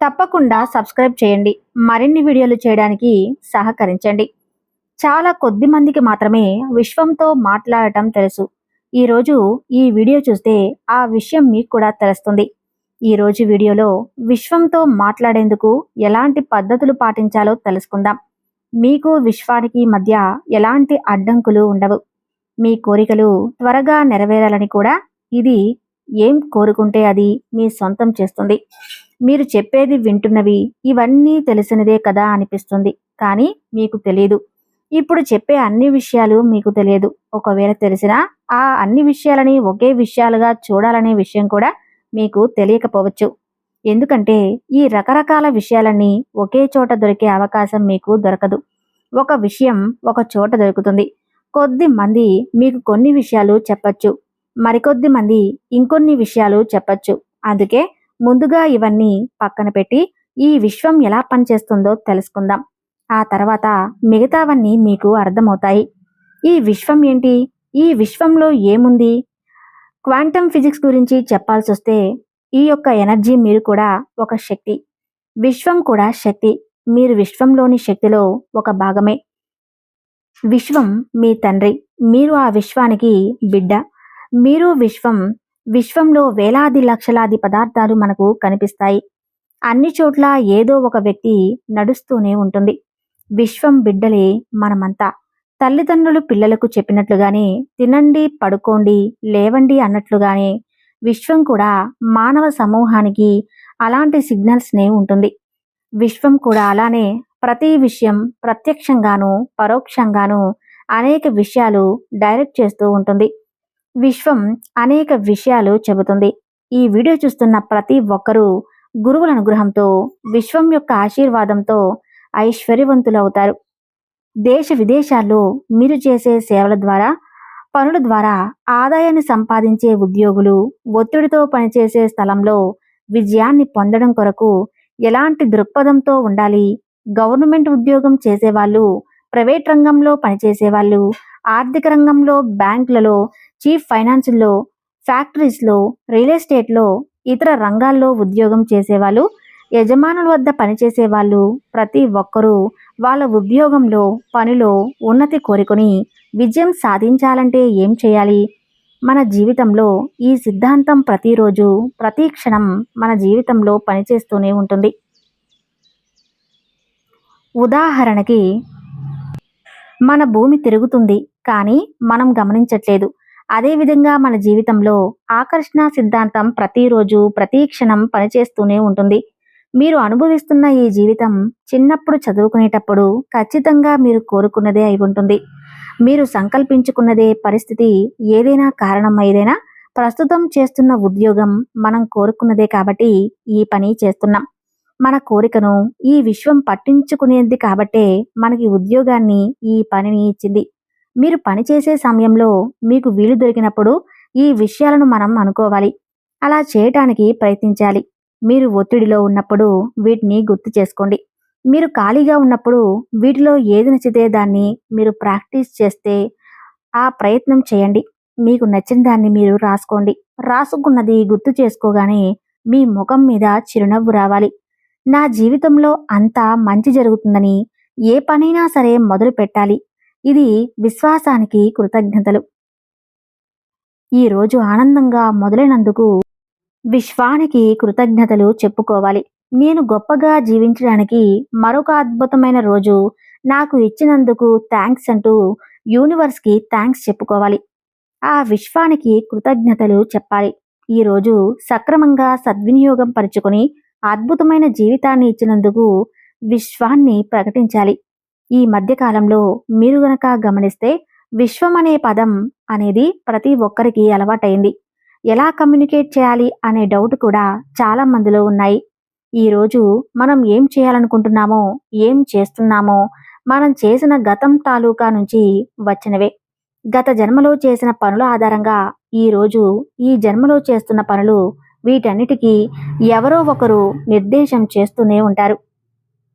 తప్పకుండా సబ్స్క్రైబ్ చేయండి. మరిన్ని వీడియోలు చేయడానికి సహకరించండి. చాలా కొద్ది మందికి మాత్రమే విశ్వంతో మాట్లాడటం తెలుసు. ఈరోజు ఈ వీడియో చూస్తే ఆ విషయం మీకు కూడా తెలుస్తుంది. ఈరోజు వీడియోలో విశ్వంతో మాట్లాడేందుకు ఎలాంటి పద్ధతులు పాటించాలో తెలుసుకుందాం. మీకు విశ్వానికి మధ్య ఎలాంటి అడ్డంకులు ఉండవు. మీ కోరికలు త్వరగా నెరవేరాలని కూడా ఇది ఏం కోరుకుంటే అది మీ సొంతం చేస్తుంది. మీరు చెప్పేది వింటున్నవి ఇవన్నీ తెలిసినదే కదా అనిపిస్తుంది. కానీ మీకు తెలియదు ఇప్పుడు చెప్పే అన్ని విషయాలు మీకు తెలియదు. ఒకవేళ తెలిసినా ఆ అన్ని విషయాలని ఒకే విషయాలుగా చూడాలనే విషయం కూడా మీకు తెలియకపోవచ్చు. ఎందుకంటే ఈ రకరకాల విషయాలన్నీ ఒకే చోట దొరికే అవకాశం మీకు దొరకదు. ఒక విషయం ఒక చోట దొరుకుతుంది. కొద్ది మంది మీకు కొన్ని విషయాలు చెప్పచ్చు. మరికొద్ది మంది ఇంకొన్ని విషయాలు చెప్పచ్చు. అందుకే ముందుగా ఇవన్నీ పక్కన పెట్టి ఈ విశ్వం ఎలా పనిచేస్తుందో తెలుసుకుందాం. ఆ తర్వాత మిగతావన్నీ మీకు అర్థమవుతాయి. ఈ విశ్వం ఏంటి? ఈ విశ్వంలో ఏముంది? క్వాంటమ్ ఫిజిక్స్ గురించి చెప్పాల్సి వస్తే ఈ యొక్క ఎనర్జీ మీరు కూడా ఒక శక్తి. విశ్వం కూడా శక్తి. మీరు విశ్వంలోని శక్తిలో ఒక భాగమే. విశ్వం మీ తండ్రి. మీరు ఆ విశ్వానికి బిడ్డ. మీరు విశ్వం విశ్వంలో వేలాది లక్షలాది పదార్థాలు మనకు కనిపిస్తాయి. అన్ని చోట్ల ఏదో ఒక వ్యక్తి నడుస్తూనే ఉంటుంది. విశ్వం బిడ్డలే మనమంతా. తల్లిదండ్రులు పిల్లలకు చెప్పినట్లుగానే తినండి పడుకోండి లేవండి అన్నట్లుగానే విశ్వం కూడా మానవ సమూహానికి అలాంటి సిగ్నల్స్నే ఉంటుంది. విశ్వం కూడా అలానే ప్రతి విషయం ప్రత్యక్షంగాను పరోక్షంగాను అనేక విషయాలు డైరెక్ట్ చేస్తూ ఉంటుంది. విశ్వం అనేక విషయాలు చెబుతుంది. ఈ వీడియో చూస్తున్న ప్రతి ఒక్కరూ గురువుల అనుగ్రహంతో విశ్వం యొక్క ఆశీర్వాదంతో ఐశ్వర్యవంతులవుతారు. దేశ విదేశాల్లో మీరు చేసే సేవల ద్వారా పనుల ద్వారా ఆదాయాన్ని సంపాదించే ఉద్యోగులు ఒత్తిడితో పనిచేసే స్థలంలో విజయాన్ని పొందడం కొరకు ఎలాంటి దృక్పథంతో ఉండాలి? గవర్నమెంట్ ఉద్యోగం చేసేవాళ్ళు ప్రైవేట్ రంగంలో పనిచేసేవాళ్ళు ఆర్థిక రంగంలో బ్యాంకులలో చీఫ్ ఫైనాన్స్లో ఫ్యాక్టరీస్లో రియల్ ఎస్టేట్లో ఇతర రంగాల్లో ఉద్యోగం చేసేవాళ్ళు యజమానుల వద్ద పనిచేసే వాళ్ళు ప్రతి ఒక్కరూ వాళ్ళ ఉద్యోగంలో పనిలో ఉన్నతి కోరుకొని విజయం సాధించాలంటే ఏం చేయాలి? మన జీవితంలో ఈ సిద్ధాంతం ప్రతిరోజు ప్రతి క్షణం మన జీవితంలో పనిచేస్తూనే ఉంటుంది. ఉదాహరణకి మన భూమి తిరుగుతుంది కానీ మనం గమనించట్లేదు. అదేవిధంగా మన జీవితంలో ఆకర్షణ సిద్ధాంతం ప్రతిరోజు ప్రతి క్షణం పనిచేస్తూనే ఉంటుంది. మీరు అనుభవిస్తున్న ఈ జీవితం చిన్నప్పుడు చదువుకునేటప్పుడు ఖచ్చితంగా మీరు కోరుకున్నదే అయి ఉంటుంది. మీరు సంకల్పించుకున్నదే పరిస్థితి ఏదైనా కారణం ఏదైనా ప్రస్తుతం చేస్తున్న ఉద్యోగం మనం కోరుకున్నదే కాబట్టి ఈ పని చేస్తున్నాం. మన కోరికను ఈ విశ్వం పట్టించుకునేది కాబట్టే మనకి ఉద్యోగాన్ని ఈ పనిని ఇచ్చింది. మీరు పని చేసే సమయంలో మీకు వీలు దొరికినప్పుడు ఈ విషయాలను మనం అనుకోవాలి. అలా చేయటానికి ప్రయత్నించాలి. మీరు ఒత్తిడిలో ఉన్నప్పుడు వీటిని గుర్తు చేసుకోండి. మీరు ఖాళీగా ఉన్నప్పుడు వీటిలో ఏది నచ్చితే దాన్ని మీరు ప్రాక్టీస్ చేస్తే ఆ ప్రయత్నం చేయండి. మీకు నచ్చిన దాన్ని మీరు రాసుకోండి. రాసుకున్నది గుర్తు చేసుకోగానే మీ ముఖం మీద చిరునవ్వు రావాలి. నా జీవితంలో అంతా మంచి జరుగుతుందని ఏ పనైనా సరే మొదలు పెట్టాలి ఇది విశ్వాసానికి కృతజ్ఞతలు. ఈరోజు ఆనందంగా మొదలైనందుకు విశ్వానికి కృతజ్ఞతలు చెప్పుకోవాలి. నేను గొప్పగా జీవించడానికి మరొక అద్భుతమైన రోజు నాకు ఇచ్చినందుకు థ్యాంక్స్ అంటూ యూనివర్స్కి థ్యాంక్స్ చెప్పుకోవాలి. ఆ విశ్వానికి కృతజ్ఞతలు చెప్పాలి. ఈరోజు సక్రమంగా సద్వినియోగం పరుచుకొని అద్భుతమైన జీవితాన్ని ఇచ్చినందుకు విశ్వాన్ని ప్రకటించాలి. ఈ మధ్యకాలంలో మీరు గనక గమనిస్తే విశ్వం అనే పదం అనేది ప్రతి ఒక్కరికి అలవాటైంది. ఎలా కమ్యూనికేట్ చేయాలి అనే డౌట్ కూడా చాలా మందిలో ఉన్నాయి. ఈరోజు మనం ఏం చేయాలనుకుంటున్నామో ఏం చేస్తున్నామో మనం చేసిన గతం తాలూకా నుంచి వచ్చినవే. గత జన్మలో చేసిన పనుల ఆధారంగా ఈరోజు ఈ జన్మలో చేస్తున్న పనులు వీటన్నిటికీ ఎవరో ఒకరు నిర్దేశం చేస్తూనే ఉంటారు.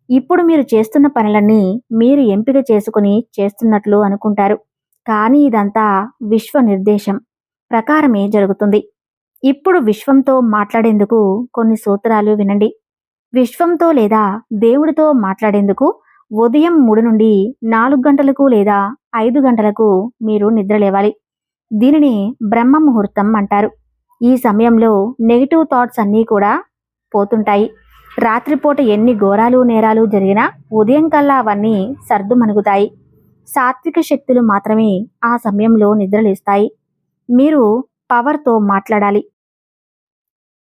ఇప్పుడు మీరు చేస్తున్న పనులన్నీ మీరు ఎంపిక చేసుకుని చేస్తున్నట్లు అనుకుంటారు. కానీ ఇదంతా విశ్వ నిర్దేశం ప్రకారమే జరుగుతుంది. ఇప్పుడు విశ్వంతో మాట్లాడేందుకు కొన్ని సూత్రాలు వినండి. విశ్వంతో లేదా దేవుడితో మాట్లాడేందుకు ఉదయం మూడు నుండి నాలుగు గంటలకు లేదా ఐదు గంటలకు మీరు నిద్రలేవాలి. దీనిని బ్రహ్మ ముహూర్తం అంటారు. ఈ సమయంలో నెగిటివ్ థాట్స్ అన్నీ కూడా పోతుంటాయి. రాత్రిపూట ఎన్ని ఘోరాలు నేరాలు జరిగినా ఉదయం కల్లా అవన్నీ సర్దుమణుగుతాయి సాత్విక శక్తులు మాత్రమే ఆ సమయంలో నిద్రలేస్తాయి. మీరు పవర్తో మాట్లాడాలి.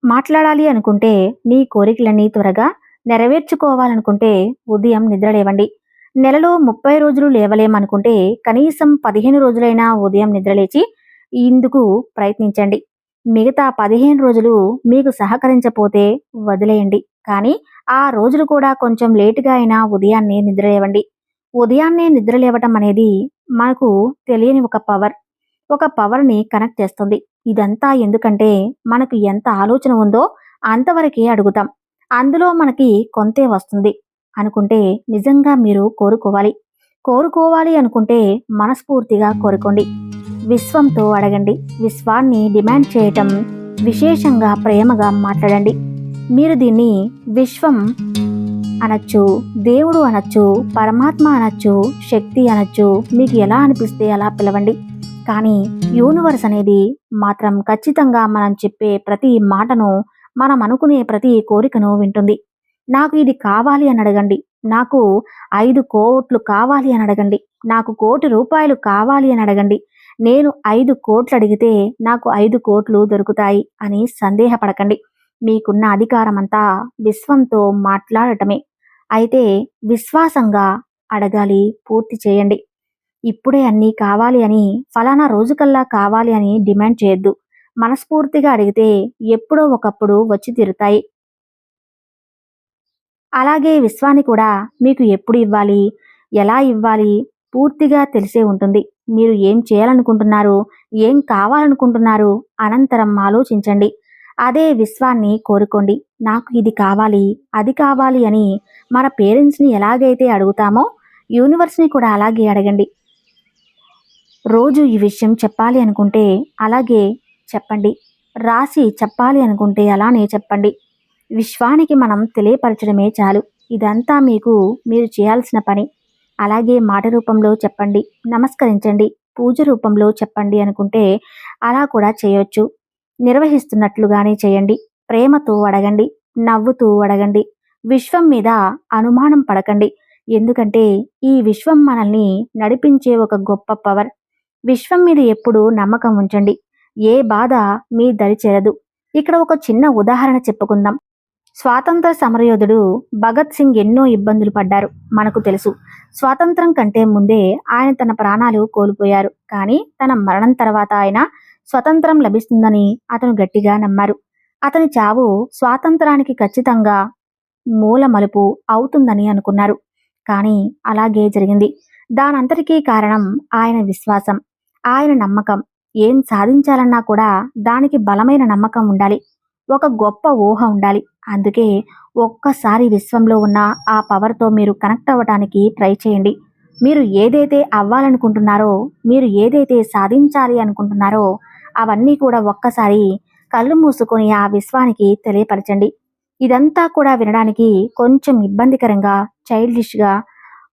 మాట్లాడాలి అనుకుంటే నీ కోరికలన్నీ త్వరగా నెరవేర్చుకోవాలనుకుంటే ఉదయం నిద్రలేవండి. నెలలో ముప్పై రోజులు లేవలేమనుకుంటే కనీసం పదిహేను రోజులైనా ఉదయం నిద్రలేచి ఇందుకు ప్రయత్నించండి. మిగతా పదిహేను రోజులు మీకు సహకరించపోతే వదిలేయండి. కానీ ఆ రోజులు కూడా కొంచెం లేటుగా అయినా ఉదయాన్నే నిద్రలేవండి. ఉదయాన్నే నిద్రలేవటం అనేది మనకు తెలియని ఒక పవర్. ఒక పవర్ని కనెక్ట్ చేస్తుంది. ఇదంతా ఎందుకంటే మనకు ఎంత ఆలోచన ఉందో అంతవరకే అడుగుతాం. అందులో మనకి కొంతే వస్తుంది అనుకుంటే నిజంగా మీరు కోరుకోవాలి. కోరుకోవాలి అనుకుంటే మనస్ఫూర్తిగా కోరుకోండి. విశ్వంతో అడగండి. విశ్వాన్ని డిమాండ్ చేయటం విశేషంగా ప్రేమగా మాట్లాడండి. మీరు దీన్ని విశ్వం అనొచ్చు దేవుడు అనొచ్చు పరమాత్మ అనొచ్చు శక్తి అనొచ్చు మీకు ఎలా అనిపిస్తే అలా పిలవండి. కానీ యూనివర్స్ అనేది మాత్రం ఖచ్చితంగా మనం చెప్పే ప్రతి మాటను మనం అనుకునే ప్రతి కోరికను వింటుంది. నాకు ఇది కావాలి అని అడగండి. నాకు ఐదు కోట్లు కావాలి అని అడగండి. నాకు కోటి రూపాయలు కావాలి అని అడగండి. నేను ఐదు కోట్లు అడిగితే నాకు ఐదు కోట్లు దొరుకుతాయి అని సందేహపడకండి. మీకున్న అధికారమంతా విశ్వంతో మాట్లాడటమే. అయితే విశ్వాసంగా అడగాలి పూర్తి చేయండి. ఇప్పుడే అన్నీ కావాలి అని ఫలానా రోజుకల్లా కావాలి అని డిమాండ్ చేయొద్దు. మనస్ఫూర్తిగా అడిగితే ఎప్పుడో ఒకప్పుడు వచ్చి తీరుతాయి. అలాగే విశ్వాన్ని కూడా మీకు ఎప్పుడు ఇవ్వాలి? ఎలా ఇవ్వాలి? పూర్తిగా తెలిసే ఉంటుంది. మీరు ఏం చేయాలనుకుంటున్నారు? ఏం కావాలనుకుంటున్నారు? అనంతరం ఆలోచించండి. అదే విశ్వాన్ని కోరుకోండి. నాకు ఇది కావాలి అది కావాలి అని మన పేరెంట్స్ని ఎలాగైతే అడుగుతామో యూనివర్స్ని కూడా అలాగే అడగండి. రోజు ఈ విషయం చెప్పాలి అనుకుంటే అలాగే చెప్పండి. రాసి చెప్పాలి అనుకుంటే అలానే చెప్పండి. విశ్వానికి మనం తెలియపరచడమే చాలు. ఇదంతా మీకు మీరు చేయాల్సిన పని. అలాగే మాట రూపంలో చెప్పండి నమస్కరించండి పూజ రూపంలో చెప్పండి అనుకుంటే అలా కూడా చేయొచ్చు. నిర్వహిస్తున్నట్లుగానే చేయండి. ప్రేమతో అడగండి నవ్వుతూ అడగండి. విశ్వం మీద అనుమానం పడకండి. ఎందుకంటే ఈ విశ్వం మనల్ని నడిపించే ఒక గొప్ప పవర్. విశ్వం మీద ఎప్పుడు నమ్మకం ఉంచండి. ఏ బాధ మీ దరి చేరదు. ఇక్కడ ఒక చిన్న ఉదాహరణ చెప్పుకుందాం. స్వాతంత్ర సమరయోధుడు భగత్ సింగ్ ఎన్నో ఇబ్బందులు పడ్డారు మనకు తెలుసు. స్వాతంత్రం కంటే ముందే ఆయన తన ప్రాణాలు కోల్పోయారు. కానీ తన మరణం తర్వాత ఆయన స్వతంత్రం లభిస్తుందని అతను గట్టిగా నమ్మారు. అతని చావు స్వాతంత్రానికి ఖచ్చితంగా మూల మలుపు అవుతుందని అనుకున్నారు. కానీ అలాగే జరిగింది. దానంతటికీ కారణం ఆయన విశ్వాసం ఆయన నమ్మకం. ఏం సాధించాలన్నా కూడా దానికి బలమైన నమ్మకం ఉండాలి. ఒక గొప్ప ఊహ ఉండాలి. అందుకే ఒక్కసారి విశ్వంలో ఉన్న ఆ పవర్తో మీరు కనెక్ట్ అవ్వడానికి ట్రై చేయండి. మీరు ఏదైతే అవ్వాలనుకుంటున్నారో మీరు ఏదైతే సాధించాలి అనుకుంటున్నారో అవన్నీ కూడా ఒక్కసారి కళ్ళు మూసుకొని ఆ విశ్వానికి తెలియపరచండి. ఇదంతా కూడా వినడానికి కొంచెం ఇబ్బందికరంగా చైల్డిష్గా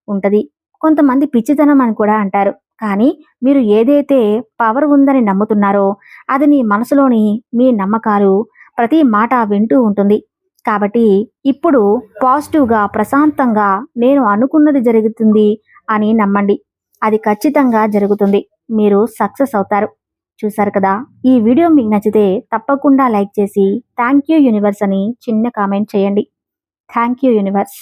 ఉంటుంది. కొంతమంది పిచ్చితనం అని కూడా అంటారు. కానీ మీరు ఏదైతే పవర్ ఉందని నమ్ముతున్నారో అది నీ మనసులోని మీ నమ్మకాలు ప్రతి మాట వింటూ ఉంటుంది. కాబట్టి ఇప్పుడు పాజిటివ్గా ప్రశాంతంగా నేను అనుకున్నది జరుగుతుంది అని నమ్మండి. అది ఖచ్చితంగా జరుగుతుంది. మీరు సక్సెస్ అవుతారు. చూసారు కదా? ఈ వీడియో మీకు నచ్చితే తప్పకుండా లైక్ చేసి థ్యాంక్ యూ యూనివర్స్ అని చిన్న కామెంట్ చేయండి. Thank you universe.